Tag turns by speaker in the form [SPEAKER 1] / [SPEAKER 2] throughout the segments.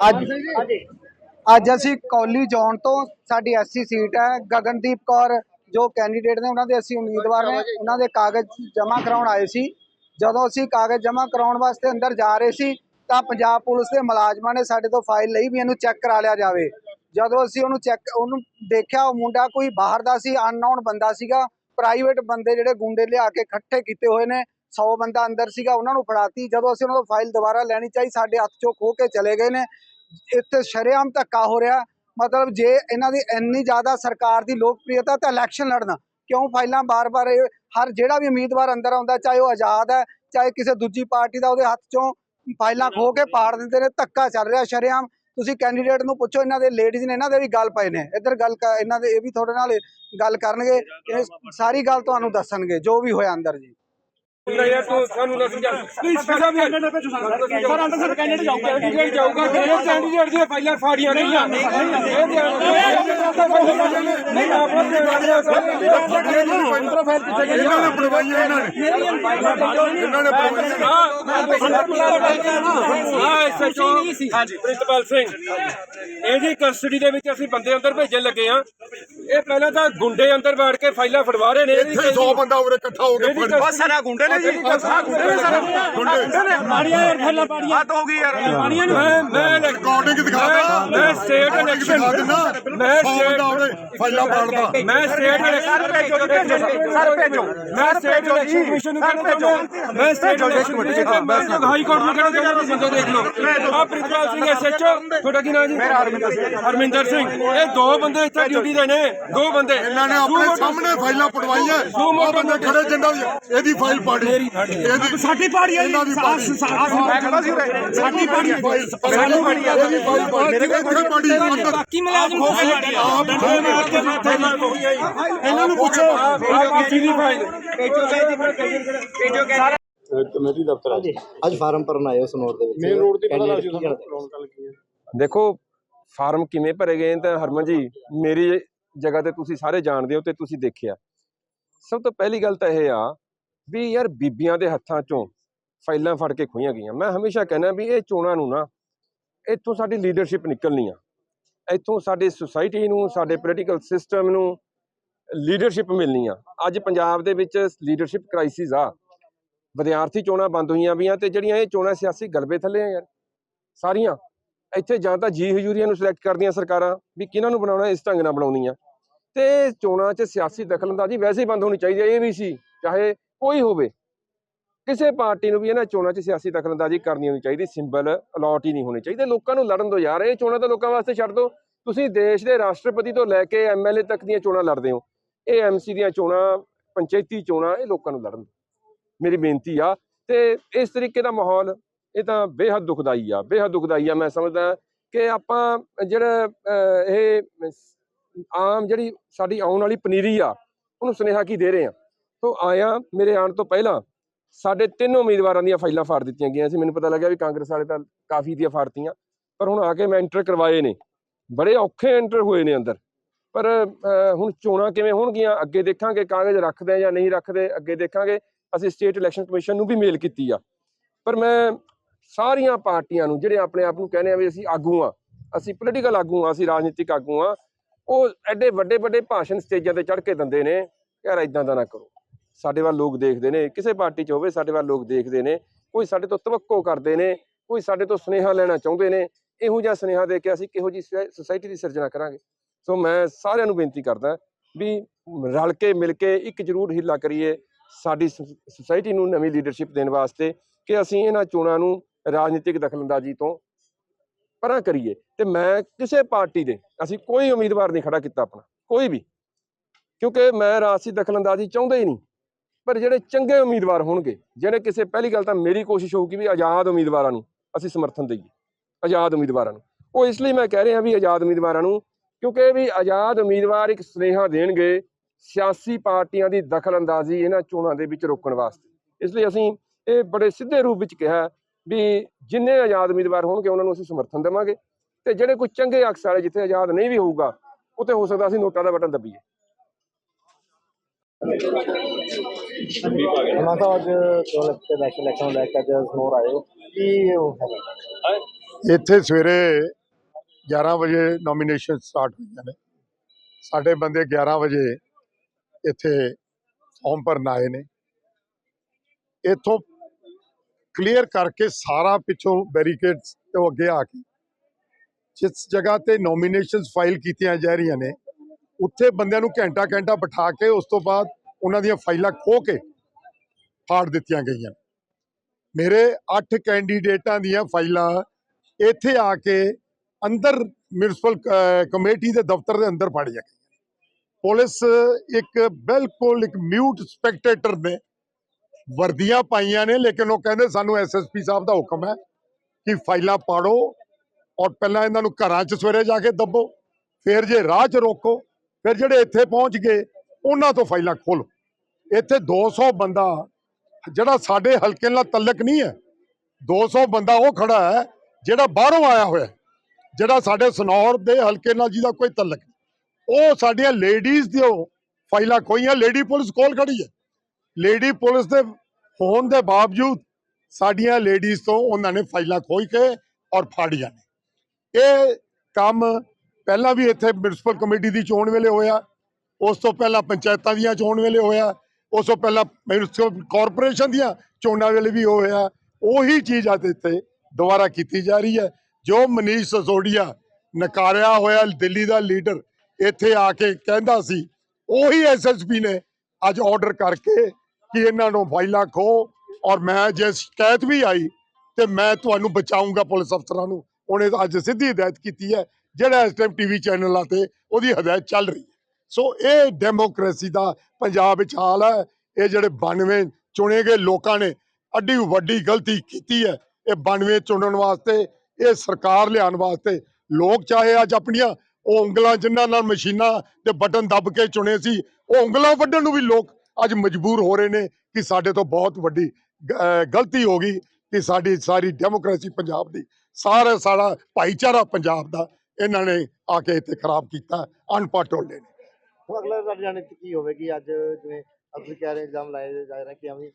[SPEAKER 1] ਅੱਜ ਅੱਜ ਅਸੀਂ ਕੌਲੀ ਜ਼ੋਨ ਤੋਂ ਸਾਡੀ ਐਸਸੀ ਸੀਟ ਹੈ ਗਗਨਦੀਪ ਕੌਰ ਜੋ ਕੈਂਡੀਡੇਟ ਨੇ ਉਹਨਾਂ ਦੇ ਅਸੀਂ ਉਮੀਦਵਾਰ ਨੇ ਉਹਨਾਂ ਦੇ ਕਾਗਜ਼ ਜਮ੍ਹਾਂ ਕਰਾਉਣ ਆਏ ਸੀ। ਜਦੋਂ ਅਸੀਂ ਕਾਗਜ਼ ਜਮ੍ਹਾਂ ਕਰਾਉਣ ਵਾਸਤੇ ਅੰਦਰ ਜਾ ਰਹੇ ਸੀ ਤਾਂ ਪੰਜਾਬ ਪੁਲਿਸ ਦੇ ਮੁਲਾਜ਼ਮਾਂ ਨੇ ਸਾਡੇ ਤੋਂ ਫਾਈਲ ਲਈ ਵੀ ਇਹਨੂੰ ਚੈੱਕ ਕਰਾ ਲਿਆ ਜਾਵੇ। ਜਦੋਂ ਅਸੀਂ ਉਹਨੂੰ ਚੈੱਕ ਉਹਨੂੰ ਦੇਖਿਆ ਉਹ ਮੁੰਡਾ ਕੋਈ ਬਾਹਰ ਦਾ ਸੀ ਅਨਨੋਨ ਬੰਦਾ ਸੀਗਾ। ਪ੍ਰਾਈਵੇਟ ਬੰਦੇ ਜਿਹੜੇ ਗੁੰਡੇ ਲਿਆ ਕੇ ਇਕੱਠੇ ਕੀਤੇ ਹੋਏ ਨੇ। 100 ਬੰਦਾ ਅੰਦਰ ਸੀਗਾ, ਉਹਨਾਂ ਨੂੰ ਫੜਾਤੀ। ਜਦੋਂ ਅਸੀਂ ਉਹਨਾਂ ਤੋਂ ਫਾਈਲ ਦੁਬਾਰਾ ਲੈਣੀ ਚਾਹੀ, ਸਾਡੇ ਹੱਥ ਚੋਂ ਖੋ ਕੇ ਚਲੇ ਗਏ ਨੇ। ਇੱਥੇ ਸ਼ਰੇਆਮ ਧੱਕਾ ਹੋ ਰਿਹਾ। ਮਤਲਬ ਜੇ ਇਹਨਾਂ ਦੀ ਇੰਨੀ ਜ਼ਿਆਦਾ ਸਰਕਾਰ ਦੀ ਲੋਕਪ੍ਰਿਯਤਾ ਤਾਂ ਇਲੈਕਸ਼ਨ ਲੜਨਾ। ਕਿਉਂ? ਫਾਈਲਾਂ ਬਾਰ-ਬਾਰ ਹਰ ਜਿਹੜਾ ਵੀ ਉਮੀਦਵਾਰ ਅੰਦਰ ਆਉਂਦਾ, ਚਾਹੇ ਉਹ ਆਜ਼ਾਦ ਹੈ, ਚਾਹੇ ਕਿਸੇ ਦੂਜੀ ਪਾਰਟੀ ਦਾ, ਉਹਦੇ ਹੱਥ ਚੋਂ ਫਾਈਲਾਂ ਖੋ ਕੇ ਪਾੜ ਦਿੰਦੇ ਨੇ। ਧੱਕਾ ਚੱਲ ਰਿਹਾ ਸ਼ਰੇਆਮ। ਤੁਸੀਂ ਕੈਂਡੀਡੇਟ ਨੂੰ ਪੁੱਛੋ, ਇਹਨਾਂ ਦੇ ਲੇਡੀਜ਼ ਨੇ ਇਹਨਾਂ ਦੇ ਵੀ ਗੱਲ ਪਏ ਨੇ। ਇੱਧਰ ਗੱਲ ਕ- ਇਹਨਾਂ ਦੇ ਇਹ ਵੀ ਤੁਹਾਡੇ ਨਾਲ ਗੱਲ ਕਰਨਗੇ। ਸਾਰੀ ਗੱਲ ਤੁਹਾਨੂੰ ਦੱਸਣਗੇ, ਜੋ ਵੀ ਹੋਇਆ ਅੰਦਰ ਜੀ।
[SPEAKER 2] ਨਹੀਂ ਯਾਰ ਤੂੰ ਸਾਨੂੰ ਨਾ ਸਮਝਾ ਪਲੀਜ਼ ਸਰ ਸਰ ਅੰਦਰ ਸਰ ਕੈਂਡੀਡੇਟ ਜਾਊਗਾ। ਕੈਂਡੀਡੇਟ ਜਾਊਗਾ। ਕੈਂਡੀਡੇਟ ਦੀਆਂ ਫਾਈਲਾਂ ਫਾੜੀਆਂ ਗਈਆਂ। ਇਹ ਨਹੀਂ ਆਪਣਾ
[SPEAKER 3] ਇਹਨਾਂ ਨੇ ਬਣਵਾਈਆਂ ਇਹਨਾਂ ਨੇ ਇਹਨਾਂ ਨੇ ਬਣਵਾਈਆਂ
[SPEAKER 2] ਹਾਂਜੀ ਪ੍ਰਿੰਸੀਪਲ ਸਿੰਘ ਇਹਦੀ ਕਸਟਡੀ ਦੇ ਵਿੱਚ ਅਸੀਂ ਬੰਦੇ ਅੰਦਰ ਭੇਜਣ ਲੱਗੇ ਆ ਇਹ ਪਹਿਲਾਂ ਤਾਂ ਗੁੰਡੇ ਅੰਦਰ ਬੈਠ ਕੇ ਫਾਈਲਾਂ ਫੜਵਾ ਰਹੇ ਨੇ
[SPEAKER 3] ਇੱਥੇ 100 ਬੰਦਾ ਉਰੇ ਇਕੱਠਾ ਹੋ ਕੇ ਫੜ
[SPEAKER 2] ਬਸ ਸਾਰਾ ਗੁੰਡੇ ਨੇ ਜੀ ਗੁੰਡੇ ਨੇ ਸਾਰਾ
[SPEAKER 3] ਗੁੰਡੇ
[SPEAKER 2] ਪਾੜੀਆਂ ਯਾਰ ਫਾਈਲਾਂ ਪਾੜੀਆਂ ਹੱਥ ਹੋ ਗਈ ਯਾਰ ਪਾੜੀਆਂ ਮੈਂ ਮੈਂ
[SPEAKER 3] ਰਿਕਾਰਡਿੰਗ ਦਿਖਾ ਦੇ
[SPEAKER 2] ਮੈਂ ਸਟੇਟ ਇਲੈਕਸ਼ਨ ਮੈਂ
[SPEAKER 3] 100 ਬੰਦਾ ਉਰੇ ਫਾਈਲਾਂ ਪਾੜਦਾ
[SPEAKER 2] ਮੈਂ ਸਟੇਟ ਇਲੈਕਸ਼ਨ ਸਰ ਭੇਜੋ ਮੈਂ ਸਟੇਟ ਇਲੈਕਸ਼ਨ ਕਮਿਸ਼ਨ ਨੂੰ ਕਹਿੰਦਾ ਚਾਹੁੰਦਾ ਮੈਂ ਸਟੇਟ ਇਲੈਕਸ਼ਨ ਕਮਿਸ਼ਨ ਮੈਂ ਹਾਈ ਕੋਰਟ ਨੂੰ ਕਹਿੰਦਾ ਚਾਹੁੰਦਾ ਬੰਦੇ ਦੇਖ ਲਓ ਆ ਪ੍ਰਿੰਸੀਪਲ ਸਿੰਘ ਐਸਐਚਓ ਤੁਹਾਡਾ ਕੀ ਨਾਮ ਜੀ ਮੇਰਾ ਹਰਮਿੰਦਰ ਸਿੰਘ ਹਰਮਿੰਦਰ ਸਿੰਘ ਇਹ ਦੋ ਬੰਦੇ ਇੱਥੇ ਡਿਊਟੀ ਦੇ ਨੇ ਦੋ ਬੰਦੇ
[SPEAKER 3] ਇਹਨਾਂ ਨੇ ਆਪਣੇ ਸਾਹਮਣੇ ਫਾਈਲਾਂ ਪੜਵਾਈਆਂ ਉਹ ਬੰਦੇ ਖੜੇ ਜੰਡਾ ਇਹਦੀ ਫਾਈਲ ਪਾੜੀ ਇਹਦੀ
[SPEAKER 4] ਸਾਡੀ ਪਾੜੀ ਹੈ
[SPEAKER 3] ਇਹਨਾਂ ਦੀ ਪਾੜੀ
[SPEAKER 4] ਸਾਡੀ ਪਾੜੀ
[SPEAKER 3] ਸਾਡੀ ਪਾੜੀ ਇਹਦੀ ਫਾਈਲ ਪਾੜੀ ਪਾੜੀ ਅੰਦਰ
[SPEAKER 4] ਬਾਕੀ ਮੁਲਾਜ਼ਮ ਕੇ ਪਾੜੀ
[SPEAKER 3] ਆਪ ਖੋ ਕੇ
[SPEAKER 4] ਇਹਨਾਂ ਨੂੰ ਪੁੱਛੋ।
[SPEAKER 2] ਆ ਬਾਕੀ ਦੀ ਫਾਈਲ
[SPEAKER 5] ਕਮੇਟੀ ਦਫ਼ਤਰ ਆ।
[SPEAKER 6] ਅੱਜ ਫਾਰਮ ਭਰਨ ਆਏ ਹੋ ਸਨੋਰ ਦੇ ਵਿੱਚ।
[SPEAKER 5] ਮੇਨ ਰੋਡ ਤੇ ਪਤਾ ਲੱਗ
[SPEAKER 6] ਕੀ?
[SPEAKER 5] ਲੋਨ ਕਰ ਲੱਗੀ ਹੈ।
[SPEAKER 2] ਦੇਖੋ ਫਾਰਮ ਕਿਵੇਂ ਭਰੇ ਗਏ ਨੇ ਤਾਂ ਹਰਮਨ ਜੀ ਮੇਰੀ ਜਗ੍ਹਾ ਤੇ ਤੁਸੀਂ ਸਾਰੇ ਜਾਣਦੇ ਹੋ ਤੇ ਤੁਸੀਂ ਦੇਖਿਆ। ਸਭ ਤੋਂ ਪਹਿਲੀ ਗੱਲ ਤਾਂ ਇਹ ਆ ਵੀ ਯਾਰ ਬੀਬੀਆਂ ਦੇ ਹੱਥਾਂ ਚੋਂ ਫਾਈਲਾਂ ਫੜ ਕੇ ਖੋਈਆਂ ਗਈਆਂ। ਮੈਂ ਹਮੇਸ਼ਾ ਕਹਿੰਦਾ ਵੀ ਇਹ ਚੋਣਾਂ ਨੂੰ ਨਾ ਇੱਥੋਂ ਸਾਡੀ ਲੀਡਰਸ਼ਿਪ ਨਿਕਲਣੀ ਆ। ਇੱਥੋਂ ਸਾਡੀ ਸੁਸਾਇਟੀ ਨੂੰ, ਸਾਡੇ ਪੋਲੀਟੀਕਲ ਸਿਸਟਮ ਨੂੰ ਲੀਡਰਸ਼ਿਪ ਮਿਲਣੀ ਆ। ਅੱਜ ਪੰਜਾਬ ਦੇ ਵਿੱਚ ਲੀਡਰਸ਼ਿਪ ਕ੍ਰਾਈਸਿਸ ਆ। ਵਿਦਿਆਰਥੀ ਚੋਣਾਂ ਬੰਦ ਹੋਈਆਂ ਵੀਆਂ ਤੇ ਜਿਹੜੀਆਂ ਇਹ ਚੋਣਾਂ ਸਿਆਸੀ ਗਲਬੇ ਥੱਲੇ ਆ ਯਾਰ, ਸਾਰੀਆਂ। ਇੱਥੇ ਜਾਂ ਤਾਂ ਜੀ ਹਜੂਰੀਆਂ ਨੂੰ ਸਿਲੈਕਟ ਕਰਦੀਆਂ ਸਰਕਾਰਾਂ ਵੀ ਕਿਹਨਾਂ ਨੂੰ ਬਣਾਉਣਾ, ਇਸ ਢੰਗ ਨਾਲ ਬਣਾਉਣੀਆਂ ਤੇ ਚੋਣਾਂ 'ਚ ਸਿਆਸੀ ਦਖਲਅੰਦਾਜ਼ੀ ਵੈਸੇ ਹੀ ਬੰਦ ਹੋਣੀ ਚਾਹੀਦੀ ਹੈ ਇਹ ਵੀ ਸੀ, ਚਾਹੇ ਕੋਈ ਹੋਵੇ। ਕਿਸੇ ਪਾਰਟੀ ਨੂੰ ਵੀ ਇਹਨਾਂ ਚੋਣਾਂ 'ਚ ਸਿਆਸੀ ਦਖਲਅੰਦਾਜ਼ੀ ਕਰਨੀ ਹੋਣੀ ਚਾਹੀਦੀ, ਸਿੰਬਲ ਅਲਾਟ ਹੀ ਨਹੀਂ ਹੋਣੇ ਚਾਹੀਦੇ। ਲੋਕਾਂ ਨੂੰ ਲੜਨ ਦਿਓ ਯਾਰ, ਇਹ ਚੋਣਾਂ ਤਾਂ ਲੋਕਾਂ ਵਾਸਤੇ ਛੱਡ ਦਿਓ। ਤੁਸੀਂ ਦੇਸ਼ ਦੇ ਰਾਸ਼ਟਰਪਤੀ ਤੋਂ ਲੈ ਕੇ ਐਮਐਲਏ ਤੱਕ ਦੀਆਂ ਚੋਣਾਂ ਲੜਦੇ ਹੋ। ਇਹ ਐਮਸੀ ਦੀਆਂ ਚੋਣਾਂ, ਪੰਚਾਇਤੀ ਚੋਣਾਂ, ਇਹ ਲੋਕਾਂ ਨੂੰ ਲੜਨ ਮੇਰੀ ਬੇਨਤੀ ਆ, ਤੇ ਇਸ ਤਰੀਕੇ ਦਾ ਮਾਹੌਲ, ਇਹ ਤਾਂ ਬੇਹੱਦ ਦੁਖਦਾਈ ਆ, ਬੇਹੱਦ ਦੁਖਦਾਈ ਆ। ਮੈਂ ਸਮਝਦਾ ਕਿ ਆਪਾਂ ਜਿਹੜਾ ਇਹ ਆਮ ਜਿਹੜੀ ਸਾਡੀ ਆਉਣ ਵਾਲੀ ਪਨੀਰੀ ਆ, ਉਹਨੂੰ ਸੁਨੇਹਾ ਕੀ ਦੇ ਰਹੇ ਆ? ਤੋਂ ਆਇਆ, ਮੇਰੇ ਆਉਣ ਤੋਂ ਪਹਿਲਾਂ ਸਾਡੇ ਤਿੰਨ ਉਮੀਦਵਾਰਾਂ ਦੀਆਂ ਫਾਈਲਾਂ ਫਾੜ ਦਿੱਤੀਆਂ ਗਈਆਂ ਸੀ। ਮੈਨੂੰ ਪਤਾ ਲੱਗਿਆ ਵੀ ਕਾਂਗਰਸ ਵਾਲੇ ਤਾਂ ਕਾਫੀ ਦੀਆਂ ਫਾੜਤੀਆਂ। ਪਰ ਹੁਣ ਆ ਕੇ ਮੈਂ ਐਂਟਰ ਕਰਵਾਏ ਨੇ। ਬੜੇ ਔਖੇ ਐਂਟਰ ਹੋਏ ਨੇ ਅੰਦਰ। ਪਰ ਹੁਣ ਚੋਣਾਂ ਕਿਵੇਂ ਹੋਣਗੀਆਂ, ਅੱਗੇ ਦੇਖਾਂਗੇ ਕਾਗਜ਼ ਰੱਖਦੇ ਆ ਜਾਂ ਨਹੀਂ ਰੱਖਦੇ, ਅੱਗੇ ਦੇਖਾਂਗੇ। ਅਸੀਂ ਸਟੇਟ ਇਲੈਕਸ਼ਨ ਕਮਿਸ਼ਨ ਨੂੰ ਵੀ ਮੇਲ ਕੀਤੀ ਆ। ਪਰ ਮੈਂ ਸਾਰੀਆਂ ਪਾਰਟੀਆਂ ਨੂੰ, ਜਿਹੜੇ ਆਪਣੇ ਆਪ ਨੂੰ ਕਹਿੰਦੇ ਆ ਵੀ ਅਸੀਂ ਆਗੂ ਆ, ਅਸੀਂ ਪੋਲੀਟੀਕਲ ਆਗੂ ਆ, ਅਸੀਂ ਰਾਜਨੀਤਿਕ ਆਗੂ ਆ, ਉਹ ਐਡੇ ਵੱਡੇ ਵੱਡੇ ਭਾਸ਼ਣ ਸਟੇਜਾਂ ਤੇ ਚੜ੍ਹ ਕੇ ਦਿੰਦੇ ਨੇ। ਯਾਰ ਇਦਾਂ ਦਾ ਨਾ ਕਰੋ। ਸਾਡੇ ਵੱਲ ਲੋਕ ਦੇਖਦੇ ਨੇ, ਕਿਸੇ ਪਾਰਟੀ 'ਚ ਹੋਵੇ ਸਾਡੇ ਵੱਲ ਲੋਕ ਦੇਖਦੇ ਨੇ, ਕੋਈ ਸਾਡੇ ਤੋਂ ਤਵੱਕੋ ਕਰਦੇ ਨੇ, ਕੋਈ ਸਾਡੇ ਤੋਂ ਸੁਨੇਹਾ ਲੈਣਾ ਚਾਹੁੰਦੇ ਨੇ, ਇਹੋ ਜਿਹਾ ਸੁਨੇਹਾ ਦੇ ਕੇ ਅਸੀਂ ਕਿਹੋ ਜੀ ਸੁਸਾਇਟੀ ਦੀ ਸਿਰਜਣਾ ਕਰਾਂਗੇ। ਸੋ ਮੈਂ ਸਾਰਿਆਂ ਨੂੰ ਬੇਨਤੀ ਕਰਦਾ ਵੀ ਰਲ ਕੇ, ਮਿਲ ਕੇ ਇੱਕ ਜ਼ਰੂਰ ਹਿੱਲਾ ਕਰੀਏ ਸਾਡੀ ਸੁਸਾਇਟੀ ਨੂੰ ਨਵੀਂ ਲੀਡਰਸ਼ਿਪ ਦੇਣ ਵਾਸਤੇ ਕਿ ਅਸੀਂ ਇਹਨਾਂ ਚੋਣਾਂ ਨੂੰ ਰਾਜਨੀਤਿਕ ਦਖਲਅੰਦਾਜ਼ੀ ਤੋਂ ਪਰਾਂ ਕਰੀਏ। ਤੇ ਮੈਂ ਕਿਸੇ ਪਾਰਟੀ ਦੇ, ਅਸੀਂ ਕੋਈ ਉਮੀਦਵਾਰ ਨਹੀਂ ਖੜਾ ਕੀਤਾ ਆਪਣਾ, ਕੋਈ ਵੀ। ਕਿਉਂਕਿ ਮੈਂ ਰਾਜਸੀ ਦਖਲਅੰਦਾਜ਼ੀ ਚਾਹੁੰਦਾ ਹੀ ਨਹੀਂ। ਪਰ ਜਿਹੜੇ ਚੰਗੇ ਉਮੀਦਵਾਰ ਹੋਣਗੇ, ਜਿਹੜੇ ਕਿਸੇ ਪਹਿਲੀ ਗੱਲ ਤਾਂ ਮੇਰੀ ਕੋਸ਼ਿਸ਼ ਹੋਊਗੀ ਵੀ ਆਜ਼ਾਦ ਉਮੀਦਵਾਰਾਂ ਨੂੰ ਅਸੀਂ ਸਮਰਥਨ ਦਈਏ, ਆਜ਼ਾਦ ਉਮੀਦਵਾਰਾਂ ਨੂੰ। ਉਹ ਇਸ ਲਈ ਮੈਂ ਕਹਿ ਰਿਹਾ ਵੀ ਆਜ਼ਾਦ ਉਮੀਦਵਾਰਾਂ ਨੂੰ, ਕਿਉਂਕਿ ਵੀ ਆਜ਼ਾਦ ਉਮੀਦਵਾਰ ਇੱਕ ਸੁਨੇਹਾ ਦੇਣਗੇ ਸਿਆਸੀ ਪਾਰਟੀਆਂ ਦੀ ਦਖਲਅੰਦਾਜ਼ੀ ਇਹਨਾਂ ਚੋਣਾਂ ਦੇ ਵਿੱਚ ਰੋਕਣ ਵਾਸਤੇ। ਇਸ ਲਈ ਅਸੀਂ ਇਹ ਬੜੇ ਸਿੱਧੇ ਰੂਪ ਵਿੱਚ ਕਿਹਾ ਵੀ ਜਿੰਨੇ ਆਜ਼ਾਦ ਉਮੀਦਵਾਰ ਹੋਣਗੇ, ਉਹਨਾਂ ਨੂੰ ਅਸੀਂ ਸਮਰਥਨ ਦੇਵਾਂਗੇ ਤੇ ਜਿਹੜੇ ਕੋਈ ਚੰਗੇ ਅਕਸ ਵਾਲੇ ਜਿੱਥੇ ਆਜ਼ਾਦ ਨਹੀਂ ਵੀ ਹੋਊਗਾ, ਉੱਥੇ ਹੋ ਸਕਦਾ ਅਸੀਂ ਨੋਟਾਂ ਦਾ ਬਟਨ ਦੱਬੀਏ।
[SPEAKER 6] ਉਹਨਾਂ ਦਾ ਅੱਜ ਚੋਣ ਇਲੈਕਸ਼ਨ ਇਲੈਕਸ਼ਨ ਲੈ ਕੇ ਅੱਜ ਸਨੋਰ ਆਏ ਹੋ। ਕੀ ਉਹ ਹੈਗਾ
[SPEAKER 3] ਇੱਥੇ ਸਵੇਰੇ 11 ਵਜੇ ਨੋਮੀਨੇਸ਼ਨ ਸਟਾਰਟ ਹੋਈਆਂ ਨੇ। ਸਾਡੇ ਬੰਦੇ 11 ਵਜੇ ਇੱਥੇ ਫਾਰਮ ਭਰਨ ਆਏ ਨੇ। ਇੱਥੋਂ ਕਲੀਅਰ ਕਰਕੇ ਸਾਰਾ ਪਿੱਛੋਂ ਬੈਰੀਕੇਡਸ ਤੋਂ ਅੱਗੇ ਆ ਕੇ ਜਿਸ ਜਗ੍ਹਾ ਤੇ ਨੋਮੀਨੇਸ਼ਨਸ ਫਾਈਲ ਕੀਤੀਆਂ ਜਾ ਰਹੀਆਂ ਨੇ ਉੱਥੇ ਬੰਦਿਆਂ ਨੂੰ ਘੰਟਾ ਘੰਟਾ ਬਿਠਾ ਕੇ ਉਸ ਤੋਂ ਬਾਅਦ ਉਹਨਾਂ ਦੀਆਂ ਫਾਈਲਾਂ ਖੋਹ ਕੇ ਫਾੜ ਦਿੱਤੀਆਂ ਗਈਆਂ। ਮੇਰੇ 8 ਕੈਂਡੀਡੇਟਾਂ ਦੀਆਂ ਫਾਈਲਾਂ ਇੱਥੇ ਆ ਕੇ ਅੰਦਰ ਮਿਊਨਿਸਪਲ ਕਮੇਟੀ ਦੇ ਦਫ਼ਤਰ ਦੇ ਅੰਦਰ ਫਾੜੀਆਂ ਗਈਆਂ। ਪੁਲਿਸ ਇੱਕ ਬਿਲਕੁਲ ਇੱਕ ਮਿਊਟ ਸਪੈਕਟੇਟਰ ਨੇ ਵਰਦੀਆਂ ਪਾਈਆਂ ਨੇ, ਲੇਕਿਨ ਉਹ ਕਹਿੰਦੇ ਸਾਨੂੰ ਐਸਐਸਪੀ ਸਾਹਿਬ ਦਾ ਹੁਕਮ ਹੈ ਕਿ ਫਾਈਲਾਂ ਪਾੜੋ ਔਰ ਪਹਿਲਾਂ ਇਹਨਾਂ ਨੂੰ ਘਰਾਂ 'ਚ ਸਵੇਰੇ ਜਾ ਕੇ ਦੱਬੋ, ਫਿਰ ਜੇ ਰਾਹ 'ਚ ਰੋਕੋ, ਫਿਰ ਜਿਹੜੇ ਇੱਥੇ ਪਹੁੰਚ ਗਏ ਉਹਨਾਂ ਤੋਂ ਫਾਈਲਾਂ ਖੋਲੋ। ਇੱਥੇ 200 ਬੰਦਾ, ਜਿਹੜਾ ਸਾਡੇ ਹਲਕੇ ਨਾਲ ਤਲਕ ਨਹੀਂ ਹੈ 200 ਬੰਦਾ ਉਹ ਖੜਾ ਹੈ, ਜਿਹੜਾ ਬਾਹਰੋਂ ਆਇਆ ਹੋਇਆ ਜਿਹੜਾ ਸਾਡੇ ਸਨੌਰ ਦੇ ਹਲਕੇ ਨਾਲ ਜਿਹਦਾ ਕੋਈ ਤਲਕ ਨਹੀਂ। ਉਹ ਸਾਡੀਆਂ ਲੇਡੀਜ਼ ਦੀਆਂ ਫਾਈਲਾਂ ਖੋਈਆਂ, ਲੇਡੀ ਪੁਲਿਸ ਕੋਲ ਖੜੀ ਹੈ। ਲੇਡੀ ਪੁਲਿਸ ਦੇ ਹੋਣ ਦੇ ਬਾਵਜੂਦ ਸਾਡੀਆਂ ਲੇਡੀਜ਼ ਤੋਂ ਉਹਨਾਂ ਨੇ ਫਾਈਲਾਂ ਖੋਈ ਕੇ ਔਰ ਫਾੜੀਆਂ ਨੇ। ਇਹ ਕੰਮ ਪਹਿਲਾਂ ਵੀ ਇੱਥੇ ਮਿਊਨਿਸਪਲ ਕਮੇਟੀ ਦੀ ਚੋਣ ਵੇਲੇ ਹੋਇਆ। ਉਸ ਤੋਂ ਪਹਿਲਾਂ ਪੰਚਾਇਤਾਂ ਦੀਆਂ ਚੋਣ ਵੇਲੇ ਹੋਇਆ, ਉਸ ਤੋਂ ਪਹਿਲਾਂ ਮਿਊਨਿਸਪਲ ਕਾਰਪੋਰੇਸ਼ਨ ਦੀਆਂ ਚੋਣਾਂ ਵੇਲੇ ਵੀ ਹੋਇਆ। ਉਹੀ ਚੀਜ਼ ਅੱਜ ਇੱਥੇ ਦੁਬਾਰਾ ਕੀਤੀ ਜਾ ਰਹੀ ਹੈ। ਜੋ ਮਨੀਸ਼ ਸਸੋਡੀਆ ਨਕਾਰਿਆ ਹੋਇਆ ਦਿੱਲੀ ਦਾ ਲੀਡਰ ਇੱਥੇ ਆ ਕੇ ਕਹਿੰਦਾ ਸੀ, ਉਹੀ ਐਸਐਸਪੀ ਨੇ ਅੱਜ ਆਰਡਰ ਕਰਕੇ ਕਿ ਇਹਨਾਂ ਨੂੰ ਫਾਈਲਾਂ ਖੋ ਔਰ ਮੈਂ ਜੇ ਸ਼ਿਕਾਇਤ ਵੀ ਆਈ ਤੇ ਮੈਂ ਤੁਹਾਨੂੰ ਬਚਾਉਂਗਾ ਪੁਲਿਸ ਅਫਸਰਾਂ ਨੂੰ। ਉਹਨੇ ਅੱਜ ਸਿੱਧੀ ਹਦਾਇਤ ਕੀਤੀ ਹੈ, ਜਿਹੜਾ ਇਸ ਟਾਈਮ ਟੀਵੀ ਚੈਨਲਾਂ ਤੇ ਉਹਦੀ ਹਦਾਇਤ ਚੱਲ ਰਹੀ ਹੈ। ਸੋ ਇਹ ਡੈਮੋਕ੍ਰੇਸੀ ਦਾ ਪੰਜਾਬ ਵਿੱਚ ਹਾਲ ਹੈ। ਇਹ ਜਿਹੜੇ 92 ਚੁਣੇ ਗਏ ਲੋਕਾਂ ਨੇ, ਅੱਡੀ ਵੱਡੀ ਗਲਤੀ ਕੀਤੀ ਹੈ ਇਹ 92 ਚੁਣਨ ਵਾਸਤੇ, ਇਹ ਸਰਕਾਰ ਲਿਆਉਣ ਵਾਸਤੇ। ਲੋਕ ਚਾਹੇ ਅੱਜ ਆਪਣੀਆਂ ਉਹ ਉਂਗਲਾਂ ਜਿਨ੍ਹਾਂ ਨਾਲ ਮਸ਼ੀਨਾਂ ਤੇ ਬਟਨ ਦੱਬ ਕੇ ਚੁਣੇ ਸੀ, ਉਹ ਉਂਗਲਾਂ ਵੱਢਣ ਨੂੰ ਵੀ ਲੋਕ ਅੱਜ ਮਜਬੂਰ ਹੋ ਰਹੇ ਨੇ ਕਿ ਸਾਡੇ ਤੋਂ ਬਹੁਤ ਵੱਡੀ ਗਲਤੀ ਹੋ ਗਈ ਕਿ ਸਾਡੀ ਸਾਰੀ ਡੈਮੋਕ੍ਰੇਸੀ ਪੰਜਾਬ ਦੀ, ਸਾਰਾ ਸਾਡਾ ਭਾਈਚਾਰਾ ਪੰਜਾਬ ਦਾ ਇਹਨਾਂ ਨੇ ਆ ਕੇ ਇੱਥੇ ਖਰਾਬ ਕੀਤਾ, ਅਨਪੜ੍ਹ ਟੋਲੇ ਨੇ।
[SPEAKER 6] ਹੁਣ ਅਗਲਾ ਤੁਹਾਡੇ ਕੀ ਹੋਵੇਗੀ ਅੱਜ ਜਿਵੇਂ ਤੁਸੀਂ ਕਹਿ ਰਹੇ ਇਲਜ਼ਾਮ ਲਾਏ ਜਾ ਰਹੇ ਕਿ ਅਸੀਂ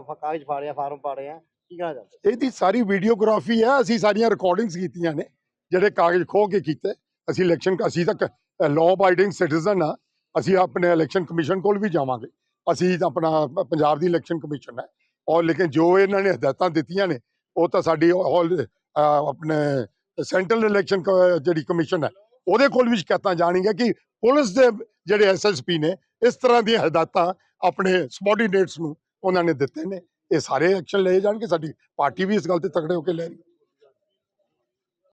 [SPEAKER 6] ਕਾਗਜ਼ ਫਾੜਿਆ ਫਾਰਮ ਪਾੜੇ ਕੀ ਕਹਿਣਾ ਚਾਹੁੰਦੇ
[SPEAKER 3] ਇਹਦੀ ਸਾਰੀ ਵੀਡੀਓਗ੍ਰਾਫੀ ਹੈ, ਅਸੀਂ ਸਾਰੀਆਂ ਰਿਕਾਰਡਿੰਗਸ ਕੀਤੀਆਂ ਨੇ, ਜਿਹੜੇ ਕਾਗਜ਼ ਖੋਹ ਕੇ ਕੀਤੇ, ਅਸੀਂ ਇਲੈਕਸ਼ਨ ਅਸੀਂ ਤੱਕ ਲਾਅ ਅਬਾਈਡਿੰਗ ਸਿਟੀਜ਼ਨ ਆ, ਅਸੀਂ ਆਪਣੇ ਇਲੈਕਸ਼ਨ ਕਮਿਸ਼ਨ ਕੋਲ ਵੀ ਜਾਵਾਂਗੇ। ਅਸੀਂ ਤਾਂ ਆਪਣਾ ਪੰਜਾਬ ਦੀ ਇਲੈਕਸ਼ਨ ਕਮਿਸ਼ਨ ਹੈ, ਔਰ ਲੇਕਿਨ ਜੋ ਇਹਨਾਂ ਨੇ ਹਦਾਇਤਾਂ ਦਿੱਤੀਆਂ ਨੇ, ਉਹ ਤਾਂ ਸਾਡੀ ਆਪਣੇ ਸੈਂਟਰਲ ਇਲੈਕਸ਼ਨ ਜਿਹੜੀ ਕਮਿਸ਼ਨ ਹੈ ਉਹਦੇ ਕੋਲ ਵੀ ਸ਼ਿਕਾਇਤਾਂ ਜਾਣੀਆਂ ਕਿ ਪੁਲਿਸ ਦੇ ਜਿਹੜੇ ਐਸਐਸਪੀ ਨੇ, ਇਸ ਤਰ੍ਹਾਂ ਦੀਆਂ ਹਦਾਇਤਾਂ ਆਪਣੇ ਸਬੋਰਡੀਨੇਟਸ ਨੂੰ ਉਹਨਾਂ ਨੇ ਦਿੱਤੇ ਨੇ। ਇਹ ਸਾਰੇ ਐਕਸ਼ਨ ਲਏ ਜਾਣਗੇ, ਸਾਡੀ ਪਾਰਟੀ ਵੀ ਇਸ ਗੱਲ ਤੇ ਤਕੜੇ ਹੋ ਕੇ ਲੈ ਰਹੀ ਹੈ।